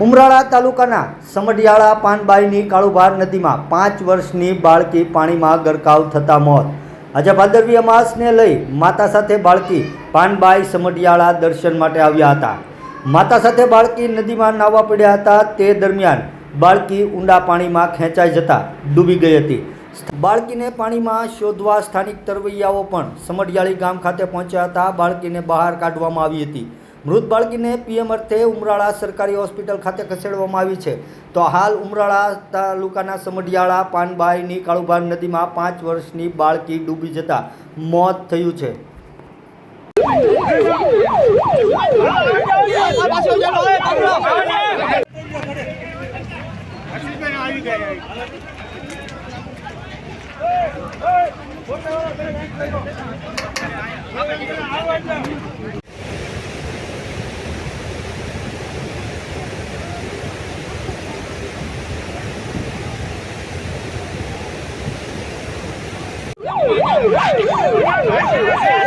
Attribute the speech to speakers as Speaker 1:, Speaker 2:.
Speaker 1: ઉમરાળા તાલુકાના સમઢિયાળા પાનબાઈની કાળુભાર નદીમાં પાંચ વર્ષની બાળકી પાણીમાં ગરકાવ થતા મોત. આજે ભાદરવી અમાસને લઈ માતા સાથે બાળકી પાનબાઈ સમઢિયાળા દર્શન માટે આવ્યા હતા. માતા સાથે બાળકી નદીમાં નાહવા પડ્યા હતા. તે દરમિયાન બાળકી ઊંડા પાણીમાં ખેંચાઈ જતા ડૂબી ગઈ હતી. બાળકીને પાણીમાં શોધવા સ્થાનિક તરવૈયાઓ પણ સમઢિયાળી ગામ ખાતે પહોંચ્યા હતા. બાળકીને બહાર કાઢવામાં આવી હતી. મૃત બાળકીને પીએમ અર્થે ઉમરાળા સરકારી હોસ્પિટલ ખાતે ખસેડવામાં આવી છે. તો હાલ ઉમરાળા તાલુકાના સમઢિયાળા, પાનબાઈની કાળુભાર નદીમાં પાંચ વર્ષની બાળકી ડૂબી જતાં મોત થયું છે. આવી ગયા Vai, vai, vai, vai.